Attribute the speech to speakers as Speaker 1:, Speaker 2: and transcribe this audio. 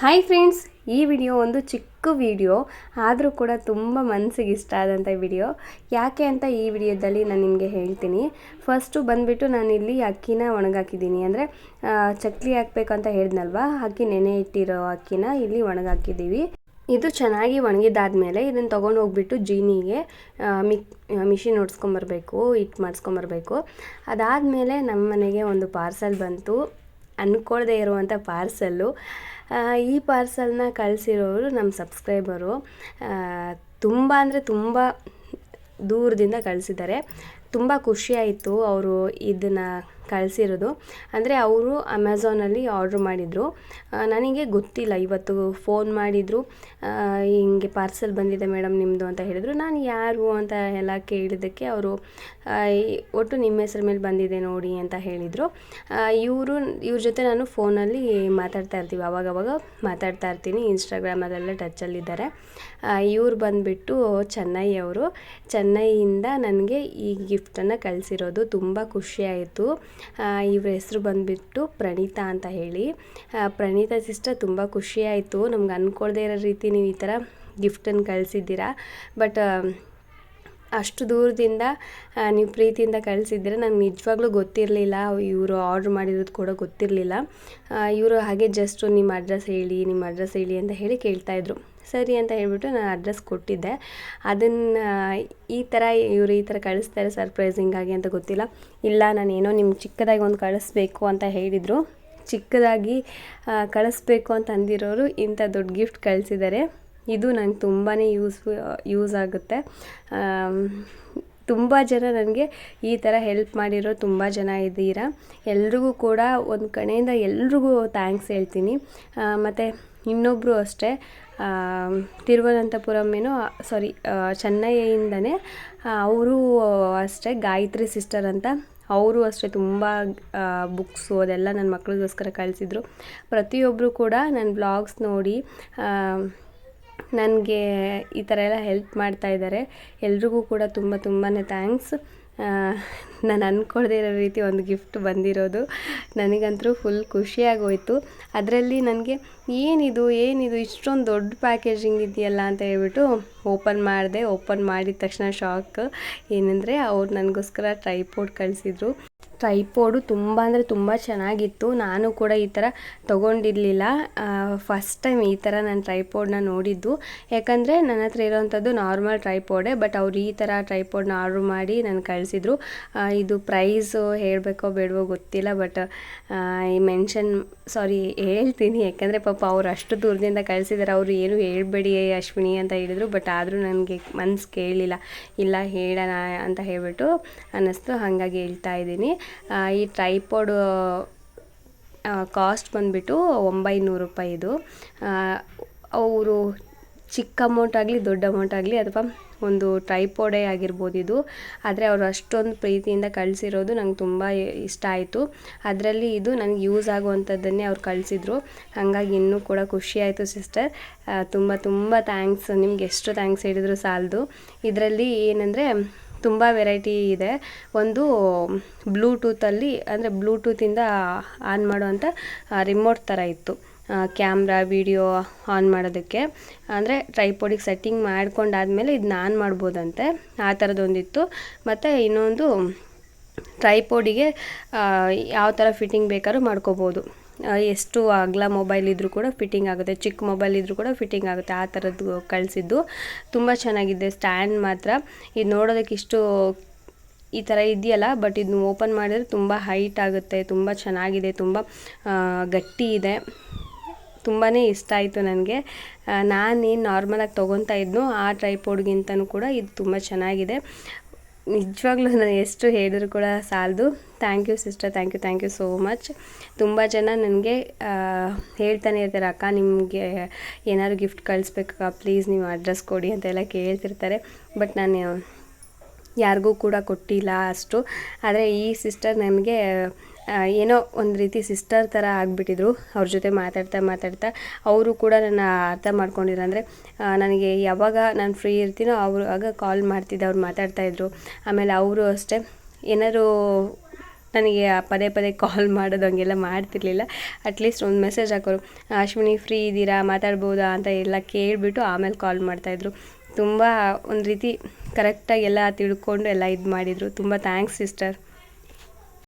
Speaker 1: Hi friends ಈ video ಒಂದು ಚಿಕ್ಕ ವಿಡಿಯೋ ಆದರೂ ಕೂಡ ತುಂಬ ಮನಸ್ಸಿಗೆ ಇಷ್ಟ ಆದಂಥ ವಿಡಿಯೋ ಯಾಕೆ ಅಂತ ಈ ವಿಡಿಯೋದಲ್ಲಿ ನಾನು ನಿಮಗೆ ಹೇಳ್ತೀನಿ. ಫಸ್ಟು ಬಂದುಬಿಟ್ಟು ನಾನಿಲ್ಲಿ ಅಕ್ಕಿನ ಒಣಗಾಕಿದ್ದೀನಿ. ಅಂದರೆ ಚಕ್ಲಿ ಹಾಕ್ಬೇಕು ಅಂತ ಹೇಳಿದ್ನಲ್ವ? ಅಕ್ಕಿ ನೆನೆ ಇಟ್ಟಿರೋ ಅಕ್ಕಿನ ಇಲ್ಲಿ ಒಣಗಾಕಿದ್ದೀವಿ. ಇದು ಚೆನ್ನಾಗಿ ಒಣಗಿದ್ದಾದಮೇಲೆ ಇದನ್ನು ತೊಗೊಂಡು ಹೋಗ್ಬಿಟ್ಟು ಜೀನಿಗೆ ಮಿಕ್ ಮಿಷಿನ್ ಓಡಿಸ್ಕೊಂಬರ್ಬೇಕು ಹಿಟ್ಟು ಮಾಡಿಸ್ಕೊಂಬರ್ಬೇಕು. ಅದಾದಮೇಲೆ ನಮ್ಮ ಮನೆಗೆ ಒಂದು ಪಾರ್ಸಲ್ ಬಂತು. ಅಂದ್ಕೊಳ್ದೇ ಇರುವಂಥ ಪಾರ್ಸಲ್ಲು. ಈ ಪಾರ್ಸಲ್ನ ಕಳಿಸಿರೋರು ನಮ್ಮ ಸಬ್ಸ್ಕ್ರೈಬರು. ತುಂಬ ಅಂದರೆ ತುಂಬ ದೂರದಿಂದ ಕಳಿಸಿದ್ದಾರೆ. ತುಂಬ ಖುಷಿಯಾಯಿತು ಅವರು ಇದನ್ನು ಕಳಿಸಿರೋದು. ಅಂದರೆ ಅವರು ಅಮೆಝಾನಲ್ಲಿ ಆರ್ಡ್ರ್ ಮಾಡಿದರು. ನನಗೆ ಗೊತ್ತಿಲ್ಲ, ಇವತ್ತು ಫೋನ್ ಮಾಡಿದರು. ಹಿಂಗೆ ಪಾರ್ಸೆಲ್ ಬಂದಿದೆ ಮೇಡಮ್ ನಿಮ್ಮದು ಅಂತ ಹೇಳಿದರು. ನಾನು ಯಾರು ಅಂತ ಎಲ್ಲ ಕೇಳಿದ್ದಕ್ಕೆ ಅವರು ಒಟ್ಟು ನಿಮ್ಮ ಹೆಸ್ರ ಮೇಲೆ ಬಂದಿದೆ ನೋಡಿ ಅಂತ ಹೇಳಿದರು. ಇವರು, ಇವ್ರ ಜೊತೆ ನಾನು ಫೋನಲ್ಲಿ ಮಾತಾಡ್ತಾ ಇರ್ತೀವಿ. ಅವಾಗವಾಗ ಮಾತಾಡ್ತಾ ಇರ್ತೀನಿ. ಇನ್ಸ್ಟಾಗ್ರಾಮಲ್ಲೆಲ್ಲ ಟಚ್ಚಲ್ಲಿದ್ದಾರೆ ಇವ್ರು ಬಂದುಬಿಟ್ಟು ಚೆನ್ನೈ ಅವರು. ಚೆನ್ನೈಯಿಂದ ನನಗೆ ಈ ಗಿಫ್ಟನ್ನು ಕಳಿಸಿರೋದು. ತುಂಬ ಖುಷಿಯಾಯಿತು ಇವ್ರ ಹೆಸರು ಬಂದುಬಿಟ್ಟು ಪ್ರಣೀತಾ ಅಂತ ಹೇಳಿ. ಪ್ರಣೀತಾ ಸಿಸ್ಟರ್ ತುಂಬ ಖುಷಿಯಾಯಿತು ನಮ್ಗೆ ಅಂದ್ಕೊಳ್ದೇ ಇರೋ ರೀತಿ ನೀವು ಈ ಥರ ಗಿಫ್ಟನ್ನು ಕಳಿಸಿದ್ದೀರಾ. ಬಟ್ ಅಷ್ಟು ದೂರದಿಂದ ನೀವು ಪ್ರೀತಿಯಿಂದ ಕಳಿಸಿದ್ರೆ ನನಗೆ ನಿಜವಾಗ್ಲೂ ಗೊತ್ತಿರಲಿಲ್ಲ. ಇವರು ಆರ್ಡ್ರ್ ಮಾಡಿರೋದು ಕೂಡ ಗೊತ್ತಿರಲಿಲ್ಲ. ಇವರು ಹಾಗೆ ಜಸ್ಟ್ ನಿಮ್ಮ ಅಡ್ರೆಸ್ ಹೇಳಿ, ನಿಮ್ಮ ಅಡ್ರೆಸ್ ಹೇಳಿ ಅಂತ ಹೇಳಿ ಕೇಳ್ತಾಯಿದ್ರು ಸರಿ ಅಂತ ಹೇಳಿಬಿಟ್ಟು ನಾನು ಅಡ್ರೆಸ್ ಕೊಟ್ಟಿದ್ದೆ. ಅದನ್ನು ಈ ಥರ ಇವರು ಈ ಥರ ಕಳಿಸ್ತಾರೆ ಸರ್ಪ್ರೈಸಿಂಗಾಗಿ ಅಂತ ಗೊತ್ತಿಲ್ಲ. ಇಲ್ಲ, ನಾನೇನೋ ನಿಮ್ಗೆ ಚಿಕ್ಕದಾಗಿ ಒಂದು ಕಳಿಸ್ಬೇಕು ಅಂತ ಹೇಳಿದರು. ಚಿಕ್ಕದಾಗಿ ಕಳಿಸ್ಬೇಕು ಅಂತ ಅಂದಿರೋರು ಇಂಥ ದೊಡ್ಡ ಗಿಫ್ಟ್ ಕಳಿಸಿದ್ದಾರೆ. ಇದು ನಂಗೆ ತುಂಬಾ ಯೂಸ್ ಯೂಸ್ ಆಗುತ್ತೆ. ತುಂಬ ಜನ ನನಗೆ ಈ ಥರ ಹೆಲ್ಪ್ ಮಾಡಿರೋ ತುಂಬ ಜನ ಇದ್ದೀರಾ. ಎಲ್ರಿಗೂ ಕೂಡ ಒಂದು ಕಡೆಯಿಂದ ಎಲ್ರಿಗೂ ಥ್ಯಾಂಕ್ಸ್ ಹೇಳ್ತೀನಿ. ಮತ್ತು ಇನ್ನೊಬ್ಬರು ಅಷ್ಟೇ ತಿರುವನಂತಪುರಂ ಏನೋ ಸಾರಿ ಚೆನ್ನೈಯಿಂದನೇ ಅವರು ಅಷ್ಟೇ, ಗಾಯತ್ರಿ ಸಿಸ್ಟರ್ ಅಂತ. ಅವರು ಅಷ್ಟೇ ತುಂಬ ಬುಕ್ಸು ಅದೆಲ್ಲ ನನ್ನ ಮಕ್ಕಳಿಗೋಸ್ಕರ ಕಳಿಸಿದ್ರು. ಪ್ರತಿಯೊಬ್ಬರು ಕೂಡ ನನ್ನ ಬ್ಲಾಗ್ಸ್ ನೋಡಿ ನನಗೆ ಈ ಥರ ಎಲ್ಲ ಹೆಲ್ಪ್ ಮಾಡ್ತಾ ಇದ್ದಾರೆ. ಎಲ್ರಿಗೂ ಕೂಡ ತುಂಬ ತುಂಬಾ ಥ್ಯಾಂಕ್ಸ್. ನಾನು ಅಂದ್ಕೊಳ್ದೇ ಇರೋ ರೀತಿ ಒಂದು ಗಿಫ್ಟ್ ಬಂದಿರೋದು. ನನಗಂತೂ ಫುಲ್ ಖುಷಿಯಾಗೋಯಿತು. ಅದರಲ್ಲಿ ನನಗೆ ಏನಿದು ಏನಿದು, ಇಷ್ಟೊಂದು ದೊಡ್ಡ ಪ್ಯಾಕೇಜಿಂಗ್ ಇದೆಯಲ್ಲ ಅಂತ ಹೇಳ್ಬಿಟ್ಟು ಓಪನ್ ಮಾಡಿದೆ. ಓಪನ್ ಮಾಡಿದ ತಕ್ಷಣ ಶಾಕ್ ಏನಂದರೆ ಅವ್ರು ನನಗೋಸ್ಕರ ಟ್ರೈಪೋರ್ಟ್ ಕಳಿಸಿದ್ರು. ಟ್ರೈಪೋಡು ತುಂಬ ಅಂದರೆ ತುಂಬ ಚೆನ್ನಾಗಿತ್ತು. ನಾನು ಕೂಡ ಈ ಥರ ತೊಗೊಂಡಿರಲಿಲ್ಲ. ಫಸ್ಟ್ ಟೈಮ್ ಈ ಥರ ನಾನು ಟ್ರೈಪೋಡನ್ನ ನೋಡಿದ್ದು. ಯಾಕಂದರೆ ನನ್ನ ಹತ್ರ ಇರೋವಂಥದ್ದು ನಾರ್ಮಲ್ ಟ್ರೈಪೋಡೆ ಬಟ್ ಅವ್ರು ಈ ಥರ ಟ್ರೈಪೋಡನ್ನ ಆರ್ಡ್ರ್ ಮಾಡಿ ನಾನು ಕಳಿಸಿದ್ರು. ಇದು ಪ್ರೈಸು ಹೇಳಬೇಕೋ ಬೇಡವೋ ಗೊತ್ತಿಲ್ಲ ಬಟ್ ಈ ಮೆನ್ಷನ್ ಸಾರಿ ಹೇಳ್ತೀನಿ. ಯಾಕಂದರೆ ಪಾಪ ಅವ್ರು ಅಷ್ಟು ದೂರದಿಂದ ಕಳಿಸಿದ್ದಾರೆ ಅವರು ಏನು ಹೇಳಬೇಡಿ ಅಶ್ವಿನಿ ಅಂತ ಹೇಳಿದರು ಬಟ್ ಆದರೂ ನನಗೆ ಮನ್ಸು ಕೇಳಲಿಲ್ಲ ಇಲ್ಲ, ಹೇಳೋಣ ಅಂತ ಹೇಳಿಬಿಟ್ಟು ಅನ್ನಿಸ್ತು. ಹಾಗಾಗಿ ಹೇಳ್ತಾ ಇದ್ದೀನಿ. ಈ ಟ್ರೈಪೋಡು ಕಾಸ್ಟ್ ಬಂದುಬಿಟ್ಟು ಒಂಬೈನೂರು ರೂಪಾಯಿದು ಅವರು ಚಿಕ್ಕ ಅಮೌಂಟ್ ಆಗಲಿ, ದೊಡ್ಡ ಅಮೌಂಟ್ ಆಗಲಿ ಅಥವಾ ಒಂದು ಟ್ರೈಪೋಡೇ ಆಗಿರ್ಬೋದು ಇದು. ಆದರೆ ಅವರು ಅಷ್ಟೊಂದು ಪ್ರೀತಿಯಿಂದ ಕಳಿಸಿರೋದು ನಂಗೆ ತುಂಬ ಇಷ್ಟ ಆಯಿತು. ಅದರಲ್ಲಿ ಇದು ನನಗೆ ಯೂಸ್ ಆಗುವಂಥದ್ದನ್ನೇ ಅವ್ರು ಕಳಿಸಿದ್ರು. ಹಾಗಾಗಿ ಇನ್ನೂ ಕೂಡ ಖುಷಿ ಆಯಿತು ಸಿಸ್ಟರ್ ತುಂಬ ತುಂಬ ಥ್ಯಾಂಕ್ಸ್ ನಿಮ್ಗೆ ಎಷ್ಟು ಥ್ಯಾಂಕ್ಸ್ ಹೇಳಿದ್ರು ಸಾಲದು. ಇದರಲ್ಲಿ ಏನಂದರೆ ತುಂಬ ವೆರೈಟಿ ಇದೆ. ಒಂದು ಬ್ಲೂಟೂತಲ್ಲಿ, ಅಂದರೆ ಬ್ಲೂಟೂತಿಂದ ಆನ್ ಮಾಡುವಂಥ ರಿಮೋಟ್ ಥರ ಇತ್ತು. ಕ್ಯಾಮ್ರಾ ವಿಡಿಯೋ ಆನ್ ಮಾಡೋದಕ್ಕೆ. ಅಂದರೆ ಟ್ರೈಪೋಡಿಗೆ ಸೆಟ್ಟಿಂಗ್ ಮಾಡ್ಕೊಂಡಾದಮೇಲೆ ಇದನ್ನ ಆನ್ ಮಾಡ್ಬೋದಂತೆ. ಆ ಥರದ್ದೊಂದಿತ್ತು ಮತ್ತು ಇನ್ನೊಂದು ಟ್ರೈಪೋಡಿಗೆ ಯಾವ ಥರ ಫಿಟ್ಟಿಂಗ್ ಬೇಕಾದ್ರೂ ಮಾಡ್ಕೋಬೋದು. ಎಷ್ಟು ಅಗಲ ಮೊಬೈಲ್ ಇದ್ದರೂ ಕೂಡ ಫಿಟ್ಟಿಂಗ್ ಆಗುತ್ತೆ, ಚಿಕ್ಕ ಮೊಬೈಲ್ ಇದ್ದರೂ ಕೂಡ ಫಿಟ್ಟಿಂಗ್ ಆಗುತ್ತೆ, ಆ ಥರದ್ದು ಕಳಿಸಿದ್ದು. ತುಂಬ ಚೆನ್ನಾಗಿದೆ ಸ್ಟ್ಯಾಂಡ್ ಮಾತ್ರ. ಇದು ನೋಡೋದಕ್ಕೆ ಇಷ್ಟು ಈ ಥರ ಇದೆಯಲ್ಲ ಬಟ್ ಇದನ್ನ ಓಪನ್ ಮಾಡಿದರೆ ತುಂಬ ಹೈಟ್ ಆಗುತ್ತೆ, ತುಂಬ ಚೆನ್ನಾಗಿದೆ, ತುಂಬ ಗಟ್ಟಿ ಇದೆ. ತುಂಬಾ ಇಷ್ಟ ಆಯಿತು ನನಗೆ. ನಾನೇನು ನಾರ್ಮಲಾಗಿ ತೊಗೊತಾ ಇದ್ನು ಆ ಟ್ರೈಪೋಡ್ಗಿಂತನೂ ಕೂಡ ಇದು ತುಂಬ ಚೆನ್ನಾಗಿದೆ. ನಿಜವಾಗ್ಲೂ ನಾನು ಎಷ್ಟು ಹೇಳಿದ್ರು ಕೂಡ ಸಾಲದು. Thank you sister thank you thank you so much ತುಂಬ ಜನ ನನಗೆ ಹೇಳ್ತಾನೆ ಇರ್ತಾರೆ, ಅಕ್ಕ, ನಿಮಗೆ ಏನಾದ್ರು ಗಿಫ್ಟ್ ಕಳಿಸ್ಬೇಕಾ ಪ್ಲೀಸ್ ನೀವು ಅಡ್ರೆಸ್ ಕೊಡಿ ಅಂತೆಲ್ಲ ಕೇಳ್ತಿರ್ತಾರೆ. ಬಟ್ ನಾನು, ಯಾರಿಗೂ ಕೂಡ ಕೊಟ್ಟಿಲ್ಲ ಅಷ್ಟು. ಆದರೆ ಈ ಸಿಸ್ಟರ್ ನನಗೆ ಏನೋ ಒಂದು ರೀತಿ ಸಿಸ್ಟರ್ ಥರ ಆಗಿಬಿಟ್ಟಿದ್ರು. ಅವ್ರ ಜೊತೆ ಮಾತಾಡ್ತಾ ಮಾತಾಡ್ತಾ ಅವರು ಕೂಡ ನನ್ನ ಅರ್ಥ ಮಾಡ್ಕೊಂಡಿರೋ ಅಂದರೆ ನನಗೆ ಯಾವಾಗ ನಾನು ಫ್ರೀ ಇರ್ತೀನೋ ಅವರು ಆಗ ಕಾಲ್ ಮಾಡ್ತಿದ್ದೆ, ಅವ್ರು ಮಾತಾಡ್ತಾಯಿದ್ರು ಆಮೇಲೆ ಅವರು ಅಷ್ಟೇ ಏನಾದ್ರು ನನಗೆ ಪದೇ ಪದೇ ಕಾಲ್ ಮಾಡೋದು ಹಂಗೆಲ್ಲ ಮಾಡ್ತಿರ್ಲಿಲ್ಲ. ಅಟ್ಲೀಸ್ಟ್ ಒಂದು ಮೆಸೇಜ್ ಹಾಕೋರು. ಅಶ್ವಿನಿ ಫ್ರೀ ಇದ್ದೀರಾ? ಮಾತಾಡ್ಬೋದಾ? ಅಂತ ಎಲ್ಲ ಕೇಳಿಬಿಟ್ಟು ಆಮೇಲೆ ಕಾಲ್ ಮಾಡ್ತಾಯಿದ್ರು ತುಂಬ ಒಂದು ರೀತಿ ಕರೆಕ್ಟಾಗಿ ಎಲ್ಲ ತಿಳ್ಕೊಂಡು ಎಲ್ಲ ಇದು ಮಾಡಿದರು. ತುಂಬ ಥ್ಯಾಂಕ್ಸ್ ಸಿಸ್ಟರ್